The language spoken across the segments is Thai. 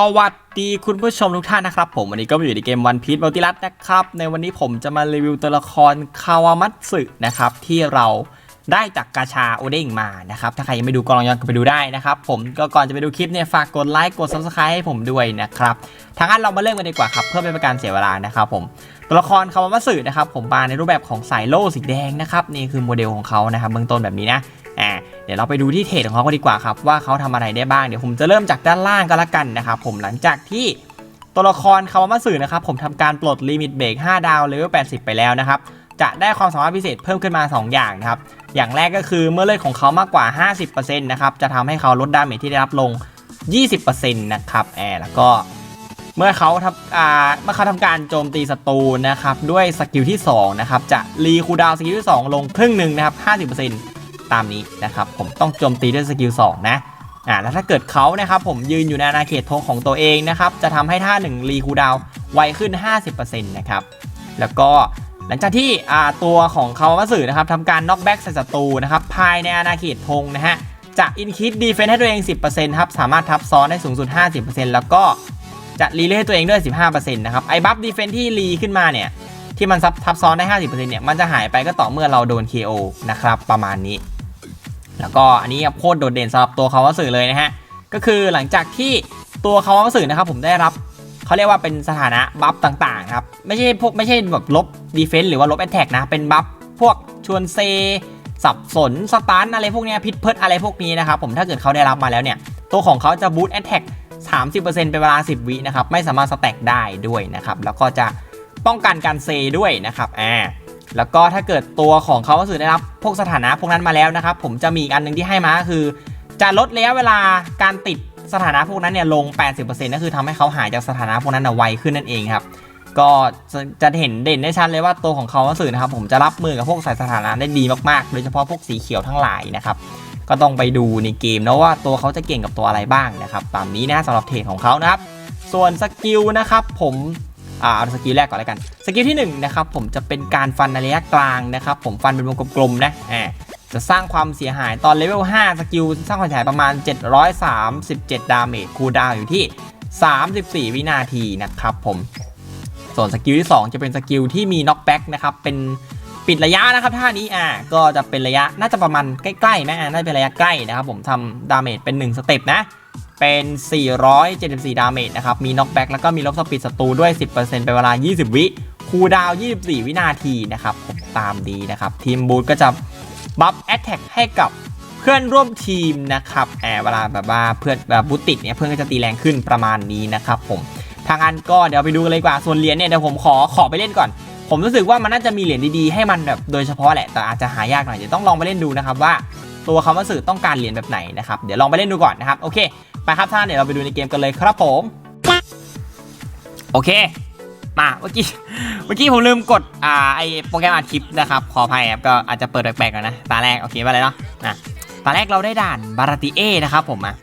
สวัสดีคุณผู้ชมทุกท่านนะครับผมวันนี้ก็มาอยู่ในเกมวันพี e มัลติรัตนะครับ ในวันนี้ผมจะมารีวิวตัวละครคาวามัตสึนะครับ ที่เราได้จากกาชาโอเด้งมานะครับ ถ้าใครยังไม่ดูก็ลองย้อนกลับไปดูได้นะครับ ผมก็ก่อนจะไปดูคลิปเนี่ย ฝากกดไลค์กด subscribe ให้ผมด้วยนะครับทางนั้นเรามาเริ่มกันดีกว่าครับ เพื่อไม่เป็นการเสียเวลานะครับผมตัวละครคาวามัตสึนะครับผมมาในรูปแบบของสายโล่สีแดงนะครับนี่คือโมเดลของเขานะครับเบื้องต้นแบบนี้นะ เดี๋ยวเราไปดูที่เทรดของเขากันดีกว่าครับว่าเขาทำอะไรได้บ้างเดี๋ยวผมจะเริ่มจากด้านล่างก็แล้วกันนะครับผมหลังจากที่ตัวละครคาวามาสึนะครับผมทำการปลดลิมิตเบรก5ดาวเลเวล80 ไปแล้วนะครับจะได้ความสามารถพิเศษเพิ่มขึ้นมา 2 อย่างนะครับ อย่างแรกก็คือเมื่อเลือดของเขามากกว่า 50%นะครับ จะทำให้เขาลดดาเมจที่ได้รับลง 20%นะครับแอร์แล้วก็เมื่อเขาทำอ่าเมื่อเขาทำการโจมตีศัตรูนะครับ ด้วยสกิลที่2นะครับ จะรีคูดาวสกิลที่ 2 ลงครึ่งหนึ่งนะครับ 50% ตามนี้นะครับผมต้องโจมตีด้วยสกิล2นะอ่าแล้วถ้าเกิดเขานะครับผมยืนอยู่ในอาณาเขตธงของตัวเองนะครับจะทำให้ท่า1รีคูดาวไวขึ้น 50%นะครับแล้วก็หลังจากที่อ่าตัวของเขามาสื่อนะครับทำการน็อกแบ็กใส่ศัตรูนะครับภายในอาณาเขตธงนะฮะจะอินคิดดีเฟนให้ตัวเอง 10%ครับสามารถทับซ้อนได้สูงสุด 50%แล้วก็จะรีเลย์ให้ตัวเองด้วย 15%นะครับไอ้บัฟดีเฟนที่รีขึ้นมาเนี่ยที่มันทับซ้อนได้ 50%เนี่ยมันจะหายไปก็ต่อเมื่อเราโดน KO นะครับประมาณนี้ แล้วก็อันนี้โคตรโดดเด่นสำหรับตัวเขาวาสื่อเลยนะฮะก็คือหลังจากที่ตัวเขาวาสื่อนะครับผมได้รับเขาเรียกว่าเป็นสถานะบัฟต่างๆครับไม่ใช่พวกไม่ใช่แบบลบดีเฟนต์หรือว่าลบแอตแทกนะเป็นบัฟพวกชวนเซ สับสนสตาร์อะไรพวกนี้พิษเพิดอะไรพวกนี้นะครับผมถ้าเกิดเขาได้รับมาแล้วเนี่ยตัวของเขาจะบูตแอตแทก30%เป็นเวลา 10 วินะครับไม่สามารถสแต็กได้ด้วยนะครับแล้วก็จะป้องกันการเซด้วยนะครับอ่า แล้วก็ถ้าเกิดตัวของเขาสื่อได้รับพวกสถานะพวกนั้นมาแล้วนะครับ ผมจะมีอีกอันหนึงที่ให้มาคือ จะลดระยะเวลาการติดสถานะพวกนั้นเนี่ยลง 80%ก็คือทำให้เขาหายจากสถานะพวกนั้นไวขึ้นนั่นเองครับ ก็จะจะเห็นเด่นได้ชัดเลยว่าตัวของเขาสื่อนะครับ ผมจะรับมือกับพวกสายสถานะได้ดีมากๆ โดยเฉพาะพวกสีเขียวทั้งหลายนะครับ ก็ต้องไปดูในเกมนะว่าตัวเขาจะเก่งกับตัวอะไรบ้างนะครับ ตามนี้นะสำหรับเทรดของเขานะครับ ส่วนสกิลนะครับผม อ่าเอาสกิลแรกก่อนแล้วกันสกิลที่1นะครับผมจะเป็นการฟันในระยะกลางนะครับผมฟันเป็นวงกลมๆนะอ่าจะสร้างความเสียหายตอนเลเวล5สกิลสร้างความเสียหายประมาณ 737 ดาเมจคูลดาวอยู่ที่ 34 วินาทีนะครับผมส่วนสกิลที่ 2 จะเป็นสกิลที่มีน็อกแบ็กนะครับเป็นปิดระยะนะครับท่านี้อ่าก็จะเป็นระยะน่าจะประมาณใกล้ๆไหมอ่าน่าจะเป็นระยะใกล้นะครับผมทำดาเมจเป็น 1 สเต็ปนะ เป็น 474 ดาเมจนะครับ มีน็อกแบ็กแล้วก็มีลบสปีดศัตรูด้วย 10%เป็นเวลา 20 วิ คูดาว 24 วินาทีนะครับผมตามดีนะครับ ทีมบูทก็จะบัฟแอตแทกให้กับเพื่อนร่วมทีมนะครับแอบเวลาแบบว่าเพื่อนแบบบูติดเนี่ยเพื่อนก็จะตีแรงขึ้นประมาณนี้นะครับผม ทางอันก็เดี๋ยวไปดูกันเลยกว่า ส่วนเหรียญเนี่ยเดี๋ยวผมขอขอไปเล่นก่อน ผมรู้สึกว่ามันน่าจะมีเหรียญดีๆให้มันแบบโดยเฉพาะแหละ แต่อาจจะหายากหน่อย เดี๋ยวต้องลองไปเล่นดูนะครับว่าตัวคำว่าสื่อต้องการเหรียญแบบไหนนะครับ เดี๋ยวลองไปเล่นดูก่อนนะครับ โอเค ไปครับท่านเดี๋ยวเราไปดูในเกมกันเลยครับผม โอเค มาเมื่อกี้เมื่อกี้ผมลืมกดอ่าไอโปรแกรมอัดคลิปนะครับขออภัยครับก็อาจจะเปิดแปลกๆก่อนนะตาแรกโอเคไปเลยเนาะนะตาแรกเราได้ด่านบาราติเอนะครับผมอะ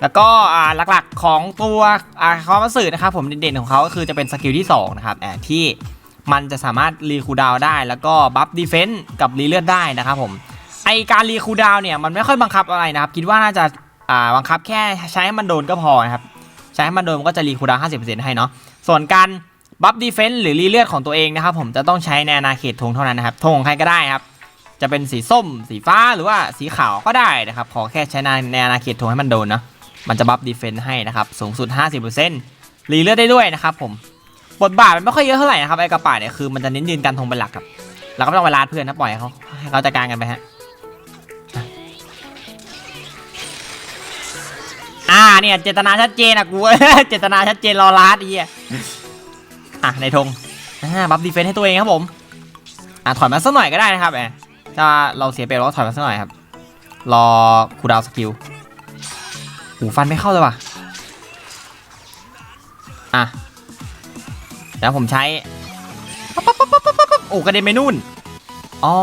แล้วก็อ่าหลักๆของตัวอ่าคอมสื่อนะครับผมเด่นๆของเขาก็คือจะเป็นสกิลที่2นะครับอ่าที่มันจะสามารถรีคูดาวได้ แล้วก็บัฟดีเฟนต์กับรีเลือดได้นะครับผมไอการรีคูดาวเนี่ยมันไม่ค่อยบังคับอะไรนะครับ คิดว่าน่าจะ อ่าบังคับแค่ใช้ให้มันโดนก็พอนะครับ ใช้ให้มันโดนมันก็จะรีคูดาวน์50%ให้เนาะส่วนการบัฟดีเฟนต์หรือรีเลือดของตัวเองนะครับผมจะต้องใช้ในอาณาเขตธงเท่านั้นนะครับธงของใครก็ได้ครับ จะเป็นสีส้ม สีฟ้าหรือว่าสีขาวก็ได้นะครับ ขอแค่ใช้ในในอาณาเขตธงให้มันโดนเนาะมันจะบัฟดีเฟนต์ให้นะครับสูงสุด 50%รีเลือดได้ด้วยนะครับผมบทบาทมันไม่ค่อยเยอะเท่าไหร่นะครับไอ้กระป๋าเนี่ยคือมันจะเน้นยืนการทงเป็นหลักครับเราก็ไม่ต้องไปลาเพื่อนนะปล่อยเขาให้เขาจัดการกันไปฮะ เนี่ย เจตนาชัดเจนอะกู เจตนาชัดเจนรอลาดไอ้เหี้ยอะในธงบัฟดีเฟนต์ให้ตัวเองครับผมอะถอยมาสักหน่อยก็ได้นะครับแหมถ้าเราเสียเปรียบเราถอยมาสักหน่อยครับ รอคูดาวสกิลหูฟันไม่เข้าเลยว่ะอะแล้วผมใช้ปั๊บปั๊บปั๊บปั๊บปั๊บโอ้กระเด็นไปนู่น อ๋อ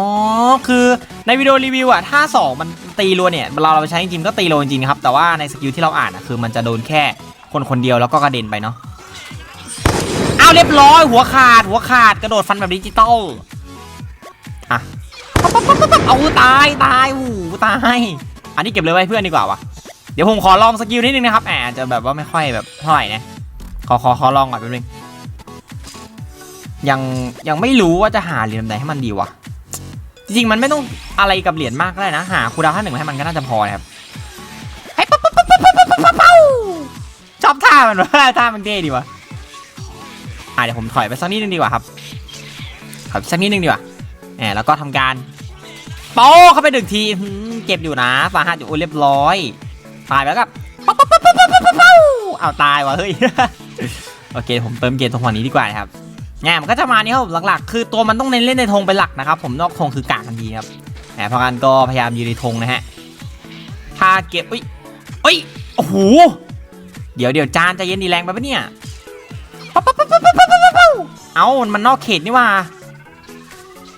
คือในวิดีโอรีวิวอะถ้า 2 มันตีรัวเนี่ย เราเราไปใช้จริงๆก็ตีรัวจริงๆครับ แต่ว่าในสกิลที่เราอ่านอะคือมันจะโดนแค่คนคนเดียวแล้วก็กระเด็นไปเนาะเอาเรียบร้อย หัวขาด หัวขาดกระโดดฟันแบบดิจิตอลอะเอาตายตายหูตาย อันนี้เก็บเลยไว้เพื่อนดีกว่าวะเดี๋ยวผมขอลองสกิลนิดนึงนะครับแอบจะแบบว่าไม่ค่อยแบบเท่าไหร่นะขอขอขอลองก่อนแป๊บนึงยังยังไม่รู้ว่าจะหาเหรียญไหนให้มันดีวะ จริงมันไม่ต้องอะไรกับเหรียญมากก็ได้นะ หาคูดาวท่าหนึ่งมาให้มันก็น่าจะพอครับไอ้ป๊บปั๊บป๊บป๊บป๊บป๊บป๊บชอบท่ามันวะท่ามันเท่ดีวะอเดี๋ยวผมถอยไปสักนิดนึงดีกว่าครับถอยสักนิดนึงดีกว่าแหมแล้วก็ทำการโป๊เข้าไปหนึ่งทีเก็บอยู่นะฟาหัสอยู่เรียบร้อยตายแล้วกับป๊บปั๊บปั๊บปั๊บปั๊บปั๊บเอาตายวะเฮ้ยโอเคผมเติมเกมตรงหัวนี้ดีกว่าครับ เนี่ยมันก็จะมานี่ครับผมหลักๆ คือตัวมันต้องเน้นเล่นในธงเป็นหลักนะครับผมนอกธงคือกากันทีครับแหมพอกันก็พยายามยืนในธงนะฮะถ้าเก็บอุ้ยอุ้ยโอ้โหเดี๋ยวเดี๋ยวจานจะเย็นดีแรงไปปะเนี่ยเอามันนอกเขตนี่ว่า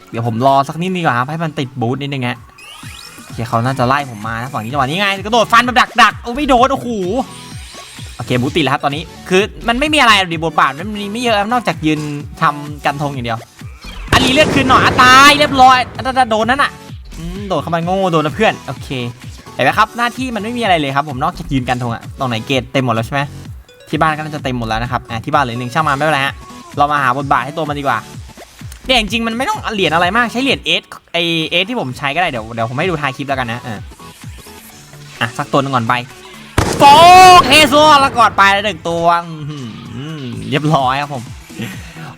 เดี๋ยวผมรอสักนิดนึงกว่าครับให้มันติดบูทนิดนึงฮะเดี๋เขาน่าจะไล่ผมมานะฝั่งนี้จังหวะนี้ไงกระโดดฟันแบบดักดักโอ้ไม่โดนโอ้โห เคบูติแล้วครับตอนนี้คือมันไม่มีอะไรดีบทบาทมันมีไม่เยอะนอกจากยืนทำกันธงอย่างเดียว อันนี้เลือดคืนหน่อยตายเรียบร้อยโดนนั่นอะโดดเข้ามาโง่โดนนะเพื่อนโอเคเห็นไหมครับหน้าที่มันไม่มีอะไรเลยครับผมนอกจากยืนกันธงอะตรงไหนเกตเต็มหมดแล้วใช่ไหมที่บ้านก็น่าจะเต็มหมดแล้วนะครับอะที่บ้านเหลือหนึ่งช่างมาไม่เป็นไรฮะเรามาหาบทบาทให้ตัวมันดีกว่าเนี่ยจริงๆมันไม่ต้องเหรียญอะไรมากใช้เหรียญเอสไอเอสที่ผมใช้ก็ได้เดี๋ยวเดี๋ยวผมให้ดูท้ายคลิปแล้วกันนะอะสักตัวหนึงก่อนไป โป๊กเฮซัวแล้วกอดไปแล้วหนึ่งตัวเรียบร้อยครับผม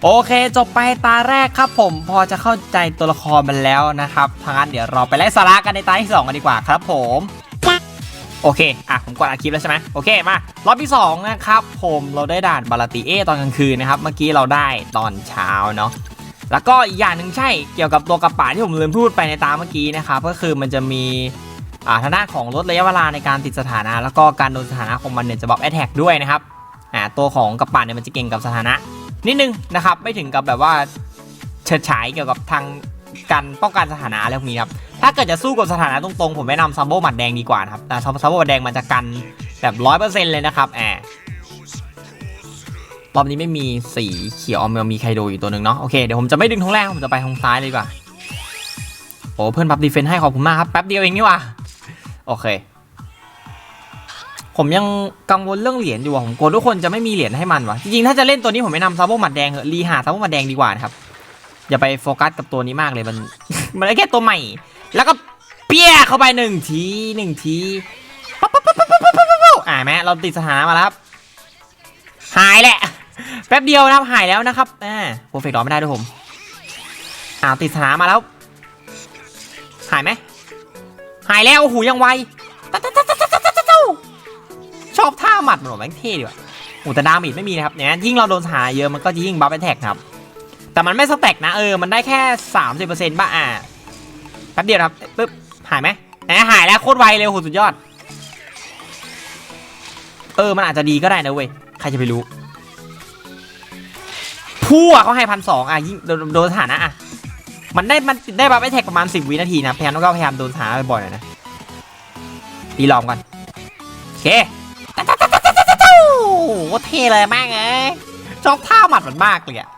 โอเคจบไปตาแรกครับผม พอจะเข้าใจตัวละครมันแล้วนะครับทางนั้นเดี๋ยวเราไปไล่สาระกันในตาที่สองกันดีกว่าครับผมโอเค อะ ผมกดอัดคลิปแล้วใช่ไหมโอเค มา รอบที่ 2 นะครับ ผมเราได้ด่านบาลติเอตอนกลางคืนนะครับ เมื่อกี้เราได้ตอนเช้าเนาะ แล้วก็อีกอย่างหนึ่งใช่ เกี่ยวกับตัวกระป๋าที่ผมลืมพูดไปในตาเมื่อกี้นะครับ ก็คือมันจะมี อ่าทางด้านของลดระยะเวลาในการติดสถานะ แล้วก็การโดนสถานะของมันเนี่ยจะบล็อกแอ t แทกด้วยนะครับอ่าตัวของกระป๋าเนี่ยมันจะเก่งกับสถานะนิดนึงนะครับไม่ถึงกับแบบว่าเฉิดฉายเกี่ยวกับทางการป้องกันสถานะอะไรพวกนี้ครับถ้าเกิดจะสู้กับสถานะตรงๆ ผมแนะนำซัมโบหมัดแดงดีกว่าครับแต่ซัมโบหมัดแดงมันจะกันแบบร้อยเปอร์เซ็นต์เลยนะครับแอบรอบนี้ไม่มีสีเขียวออมมีไคโดอยู่ตัวหนึ่งเนาะโอเคเดี๋ยวผมจะไม่ดึงทงแรกผมจะไปทงซ้ายเลยดีกว่าโอ้เพื่อนบัฟดีเฟนให้ขอบคุณมากครับแป๊บเดียวเองนี่ว่า โอเค ผมยังกังวลเรื่องเหรียญอยู่ผมกลัวทุกคนจะไม่มีเหรียญให้มันวะจริงๆถ้าจะเล่นตัวนี้ผมแนะนำซาโบหมัดแดงเหอะรีหาซาโบหมัดแดงดีกว่านะครับอย่าไปโฟกัสกับตัวนี้มากเลยมัน มันแค่ตัวใหม่ แล้วก็เปี้ยเข้าไปหนึ่งทีหนึ่งทีปั๊บปั๊บปั๊บปั๊บปั๊บปั๊บปั๊บอ่าแม่เราติดสถานะมาแล้วครับหายแหละแป๊บเดียวนะครับหายแล้วนะครับอ่าโปรเฟกต์รอไม่ได้ด้วยผมอ่าติดสถานะมาแล้วหายไหม หายแล้วโอ้โหยังไวชอบท่าหมัดมันแม่งเท่ดีว่ะอุตนาเมจไม่มีนะครับเนี่ยยิ่งเราโดนหายเยอะมันก็ยิ่งบัฟแอทแท็กครับ แต่มันไม่สแต็กนะเออมันได้แค่สามสิบเปอร์เซ็นต์บ้าอะแป๊บเดียวครับปึ๊บหายไหมนะหายแล้วโคตรไวเลยโหสุดยอด เออมันอาจจะดีก็ได้นะเว้ยใครจะไปรู้พั่ะเขาให้พันสองอะยิ่งโดนสถานะอะ มันได้มันได้บัฟไอแท็กประมาณสิบวินาทีนะพยายามแล้วก็พยายามโดนสถานบ่อยๆหน่อยนะตีลองก่อนโอเคโอ้โหเทเลยมากเลยชอบท่าหมัดมันมากเลยอะ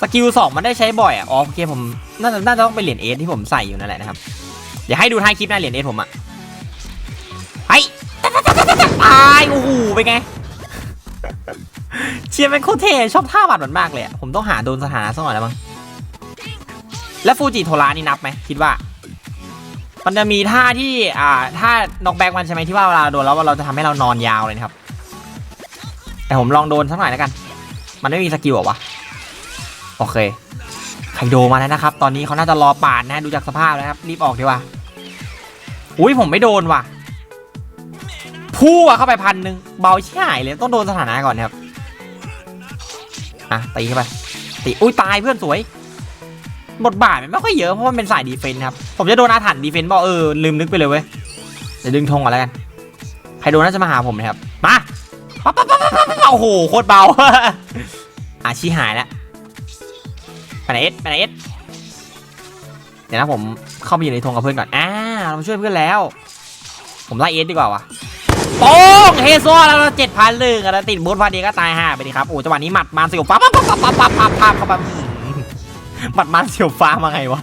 สกิลสองมันได้ใช้บ่อยอะอ๋อโอเคผมน่าจะน่าจะต้องเป็นเหรียญเอสที่ผมใส่อยู่นั่นแหละนะครับเดี๋ยวให้ดูท้ายคลิปนะเหรียญเอสผมอะไอ้ตายโอ้โหเป็นไงเชียร์เป็นโคตรเทชอบท่าบัดมันมากเลยอะผมต้องหาโดนสถานะสักหน่อยแล้วมั้ง แล้วฟูจิโทรานี่นับไหมคิดว่า มันจะมีท่าที่อ่าท่านอกแบกมันใช่ไหมที่ว่าเวลาโดนแล้วเราจะทำให้เรานอนยาวเลยนะครับ แต่ผมลองโดนสักหน่อยแล้วกัน มันไม่มีสกิลหรอวะโอเคไคโดมาแล้วนะครับ ตอนนี้เขาน่าจะรอปาดนะดูจากสภาพแล้วครับ รีบออกดีกว่าอุ้ยผมไม่โดนว่ะพู่อะเข้าไปพันหนึ่งเบาชิบหายเลยต้องโดนสถานะก่อนนะครับอะตีเข้าไปตีอุ้ยตายเพื่อนสวย บทบาทมันไม่ค่อยเยอะเพราะมันเป็นสายดีเฟนต์ครับ ผมจะโดนอาถรรพ์ดีเฟนต์บอกเออลืมนึกไปเลยเว้ยเดี๋ยวดึงธงก่อนแล้วกันใครโดนน่าจะมาหาผมนะครับมาปั๊บปั๊บปั๊บปั๊บปั๊บโอ้โหโคตรเบาอาชีหายแล้วไปไหนเอสไปไหนเอสเดี๋ยวนะผมเข้าไปอยู่ในธงกับเพื่อนก่อนอ่าเราช่วยเพื่อนแล้ว ผมไล่เอสดีกว่าวะโป้งเฮซัวแล้วเจ็ดพันลึงแล้วติดบูทพอดีก็ตายห่าไปดิครับโอ้จังหวะนี้หมัดมาสียวฟ้าปั๊บปั๊บปั๊บปั๊บปั๊บปั๊บเข้าไป หือหมัดมาเสียวฟ้ามาไงวะ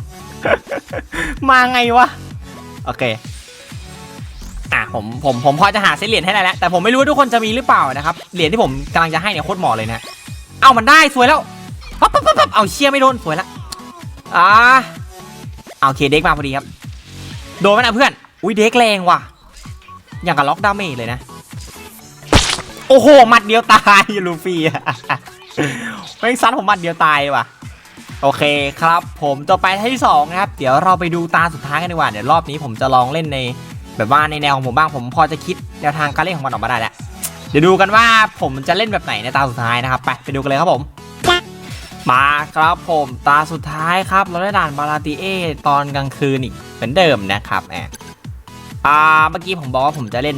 มาไงวะ โอเค อะผมผมผมพอจะหาเซตเหรียญให้ได้แล้ว แต่ผมไม่รู้ว่าทุกคนจะมีหรือเปล่านะครับ เหรียญที่ผมกำลังจะให้เนี่ยโคตรเหมาะเลยนะ เอามันได้สวยแล้วปั๊บปั๊บปั๊บเอาเชี่ยไม่โดนสวยแล้วอ่าเอาเคเด็กมาพอดีครับ โดนไหมนะเพื่อน อุ้ยเด็กแรงว่ะ อย่างกับล็อกดาเมจเลยนะ โอ้โหมัดเดียวตายลูฟี่แม่งซัดผมมัดเดียวตายว่ะ โอเคครับ ผมต่อไปที่สองนะครับ เดี๋ยวเราไปดูตาสุดท้ายกันดีกว่า เดี๋ยวรอบนี้ผมจะลองเล่นใน แบบว่าในแนวของผมบ้าง ผมพอจะคิดแนวทางการเล่นของมันออกมาได้แล้ว เดี๋ยวดูกันว่าผมจะเล่นแบบไหนในตาสุดท้ายนะครับ ไปไปดูกันเลยครับผม มาครับผมตาสุดท้ายครับ เราได้ด่านบาราติเอตอนกลางคืนอีกเหมือนเดิมนะครับแอบอ่าเมื่อกี้ผมบอกว่าผมจะเล่น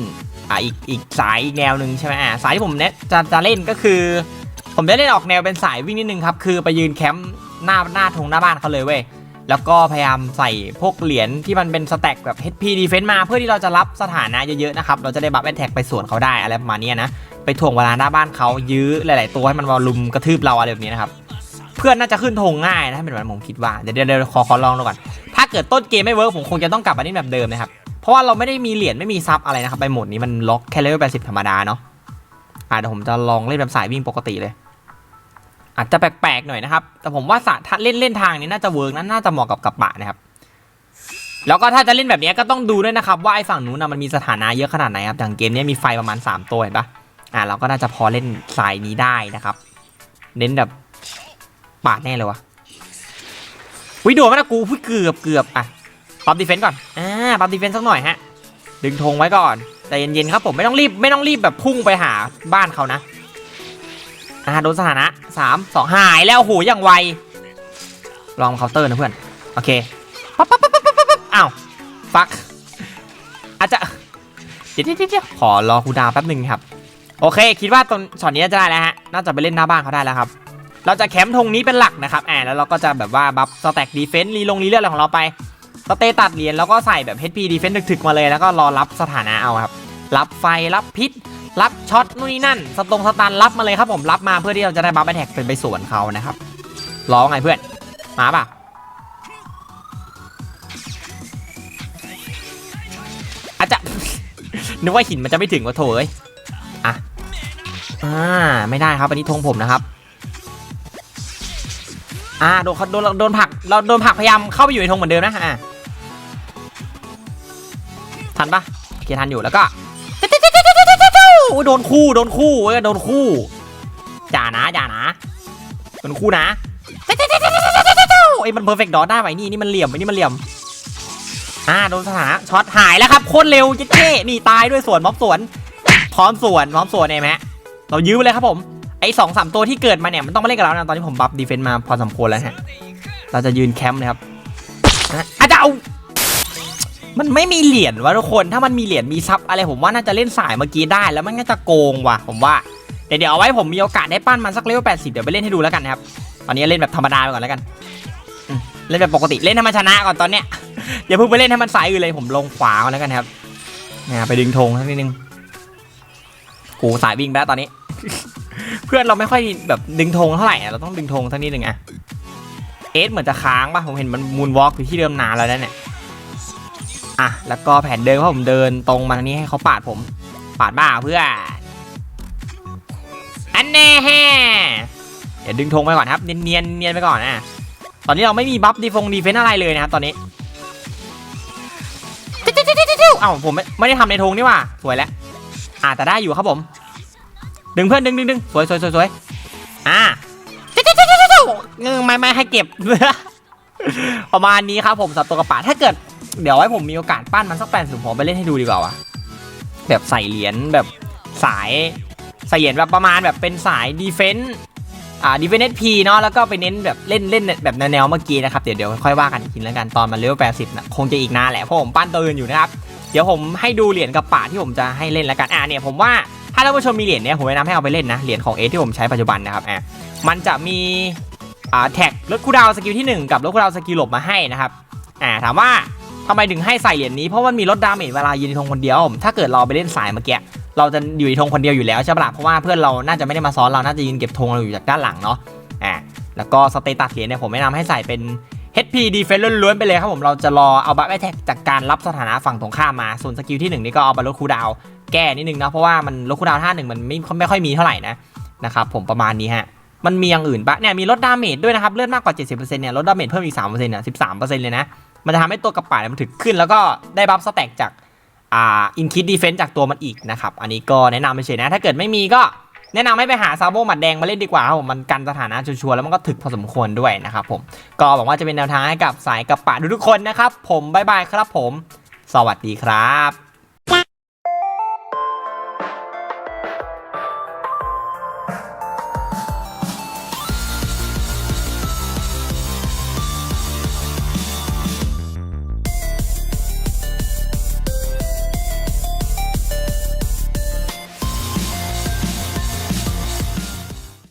อ่าอีกอีกสายอีกแนวหนึ่งใช่ไหมอ่าสายที่ผมเนี้ยจะจะเล่นก็คือ ผมจะเล่นออกแนวเป็นสายวิ่งนิดนึงครับ คือไปยืนแคมป์ หน้าหน้าทงหน้าบ้านเขาเลยเว้ยแล้วก็พยายามใส่พวกเหรียญที่มันเป็นสแต็กแบบ HP Defense มาเพื่อที่เราจะรับสถานะเยอะๆนะครับ เราจะได้บัฟแอนแท็กไปสวนเขาได้อะไรประมาณนี้นะ ไปถ่วงเวลาหน้าบ้านเขายื้อหลายๆ ตัวให้มันมาลุมกระทืบเราอะไรแบบนี้นะครับ เพื่อนน่าจะขึ้นธงง่ายนะเป็นแบบผมคิดว่า เดี๋ยวเดี๋ยวขอขอลองดูก่อน ถ้าเกิดต้นเกมไม่เวิร์กผมคงจะต้องกลับมาเล่แบบเดิมนะครับ เพราะว่าเราไม่ได้มีเหรียญไม่มีซับอะไรนะครับไปโหมดนี้มันล็อกแค่เลเวล80ธรรมดาเนาะอะเดี๋ยวผมจะลองเล่นแบบสายวิ่งปกติเลย อาจจะแปลกๆหน่อยนะครับ แต่ผมว่าสะถ้าเล่นเล่นทางนี้น่าจะเวิร์กนะน่าจะเหมาะกับกับปะนะครับ แล้วก็ถ้าจะเล่นแบบนี้ก็ต้องดูด้วยนะครับ ว่าไอ้ฝั่งนู้นนะมันมีสถานะเยอะขนาดไหนครับอย่างเกมนี้มีไฟประมาณ 3 ตัวเห็นปะอ่าเราก็น่าจะพอเล่นสายนี้ได้นะครับ เน้นแบบปาดแน่เลยวะวิโดนมานะกูพุ่เกือบเกือบอะปับดีเฟนต์ก่อนอ่าปับดีเฟนต์สักหน่อยฮะดึงธงไว้ก่อนแต่เย็นๆครับผมไม่ต้องรีบไม่ต้องรีบแบบพุ่งไปหาบ้านเขานะ อ่าโดนสถานะสามสองหายแล้วโอ้โหอย่างไว ลองเคาน์เตอร์นะเพื่อน โอเคปั๊บปั๊บปั๊บปั๊บปั๊บอ้าวฟักอาจจะเดี๋ยวเดี๋ยวขอรอคูดาวแป๊บหนึ่งครับ โอเค คิดว่าตอนช็อตนี้จะได้แล้วฮะ น่าจะไปเล่นหน้าบ้านเขาได้แล้วครับ เราจะแคมป์ธงนี้เป็นหลักนะครับแอบแล้วเราก็จะแบบว่าบัฟสแต็กดีเฟนต์รีลงรีเลือดอะไรของเราไปสเตตัดเหรียญแล้วก็ใส่แบบ HP Defense ถึกๆมาเลยแล้วก็รอรับสถานะเอาครับ รับไฟรับพิษ รับช็อตนู่นนี่นั่น สตรงสตันรับมาเลยครับผมรับมาเพื่อที่เราจะได้บัฟแอทแท็กเป็นไปสวนเขานะครับรอไงเพื่อน มาป่ะอาจจะนึกว่าหินมันจะไม่ถึงว่าโถเอ้ยอะอ่าไม่ได้ครับอันนี้ธงผมนะครับอ่าโดนเขาโดนโดนผักเราโดนผักพยายามเข้าไปอยู่ในธงเหมือนเดิมนะอ่าทันปะโอเคทันอยู่แล้วก็ โดนคู่โดนคู่เว้ยโดนคู่อย่านะอย่านะโดนคู่นะไอ้ยมันเพอร์เฟกต์ดอทได้ไหมนี่นี่มันเหลี่ยมไอ้นี่มันเหลี่ยมอ่าโดนสถานะช็อตหายแล้วครับโคตรเร็วเจ๊นี่ตายด้วยสวนม็อบสวน พร้อมสวนพร้อมสวนเองไหมเรายื้อไปเลยครับผมไอ้สองสามตัวที่เกิดมาเนี่ยมันต้องมาเล่นกับเรานะตอนนี้ผมบัฟดีเฟนต์มาพอสมควรแล้วฮะเราจะยืนแคมป์เลยครับอาจจะเอา มันไม่มีเหรียญวะทุกคนถ้ามันมีเหรียญมีซับอะไรผมว่าน่าจะเล่นสายเมื่อกี้ได้แล้วมันน่าจะโกงว่ะผมว่าเดี๋ยวเดี๋ยวเอาไว้ผมมีโอกาสได้ปั้นมันสักเลเวล80เดี๋ยวไปเล่นให้ดูแล้วกันนะครับตอนนี้เล่นแบบธรรมดาไปก่อนแล้วกันเล่นแบบปกติเล่นให้มันชนะก่อนตอนเนี้ยอย่าเพิ่งไปเล่นให้มันสายอื่นเลยผมลงขวาก่อนแล้วกันครับนะไปดึงธงสักนิดนึงกูสายวิ่งไปแล้วตอนนี้ เพื่อนเราไม่ค่อยแบบดึงธงเท่าไหร่เราต้องดึงธงสักนิดนึงอะเอสเหมือนจะค้างป่ะผมเห็นมันมูนวอล์กอยู่ที่เดิมนานแล้วนะเนี่ย อะแล้วก็แผนเดินเพราะผมเดินตรงมาทางนี้ให้เขาปาดผม ปาดบ้าเพื่ออันแน่แฮเดี๋ยวดึงธงไปก่อนครับเนียนเนียนเนียนไปก่อนนะตอนนี้เราไม่มีบัฟดีฟงดีเฟนอะไรเลยนะครับตอนนี้เอ้าผมไม่ไม่ได้ทำในธงนี่ว่าสวยแล้วอะแต่ได้อยู่ครับผม ดึงเพื่อนดึงดึงดึงสวยสวยสวยสวยอ่าเงงไม่ไม่ให้เก็บ ประมาณนี้ครับผมสับตัวกระป๋าถ้าเกิด เดี๋ยวไว้ผมมีโอกาสปั้นมันสักแปดสิบผมไปเล่นให้ดูดีกว่าวะแบบใส่เหรียญแบบสายใส่เหรียญแบบประมาณแบบเป็นสายดีเฟนต์อ่าดีเฟนต์พีเนาะแล้วก็ไปเน้นแบบเล่นเล่นแบบแนวเมื่อกี้นะครับเดี๋ยวเดี๋ยวค่อยว่ากันอีกทีแล้วกันตอนมันเลเวลแปดสิบนะคงจะอีกนานแหละเพราะผมปั้นตัวอื่นอยู่นะครับเดี๋ยวผมให้ดูเหรียญกระป๋าที่ผมจะให้เล่นแล้วกันอ่าเนี่ยผมว่าถ้าท่านผู้ชมมีเหรียญเนี้ยผมแนะนำให้เอาไปเล่นนะเหรียญของเอที่ผมใช้ปัจจุบันนะครับแอบมันจะมีอ่าแท็กลดคูดาวสกิลที่ 1 กับลดคูดาวสกิลหลบมาให้นะครับอ่าถามว่า ทำไมถึงให้ใส่เหรียญนี้เพราะมันมีลดดาเมจเวลายืนธงคนเดียว ถ้าเกิดเราไปเล่นสายเมื่อกี้เราจะอยู่ในธงคนเดียวอยู่แล้วใช่ปะล่ะเพราะว่าเพื่อนเราน่าจะไม่ได้มาซ้อนเราน่าจะยืนเก็บธงเราอยู่จากด้านหลังเนาะอ่าแล้วก็สเตตัสเหรียญเนี่ยผมแนะนำให้ใส่เป็น HP Defense ล้วนๆไปเลยครับผมเราจะรอเอาบัฟไอแทกจากการรับสถานะฝั่งตรงข้ามมาส่วนสกิลที่หนึ่งนี่ก็เอาไปลดคูดาวแก้นิดนึงนะเพราะว่ามันลดคูดาวท่าหนึ่งมันไม่ไม่ค่อยมีเท่าไหร่นะนะครับผมประมาณนี้ฮะมันมีอย่างอื่นปะเนี่ยมีลดดาเมจด้วยนะครับเลือดมากกว่า 70%เนี่ยลดดาเมจเพิ่มอีก3%เนี่ย13%เลยนะ มันจะทำให้ตัวกระป๋าเนี่ยมันถึกขึ้น แล้วก็ได้บัฟสแต็กจากอ่าอินคิดดีเฟนต์จากตัวมันอีกนะครับ อันนี้ก็แนะนำไปเฉยนะ ถ้าเกิดไม่มีก็แนะนำให้ไปหาซาโบหมัดแดงมาเล่นดีกว่าครับผมมันกันสถานะชัวร์แล้วมันก็ถึกพอสมควรด้วยนะครับผมก็หวังว่าจะเป็นแนวทางให้กับสายกระป๋าทุกๆคนนะครับผมบายบายครับผม สวัสดีครับ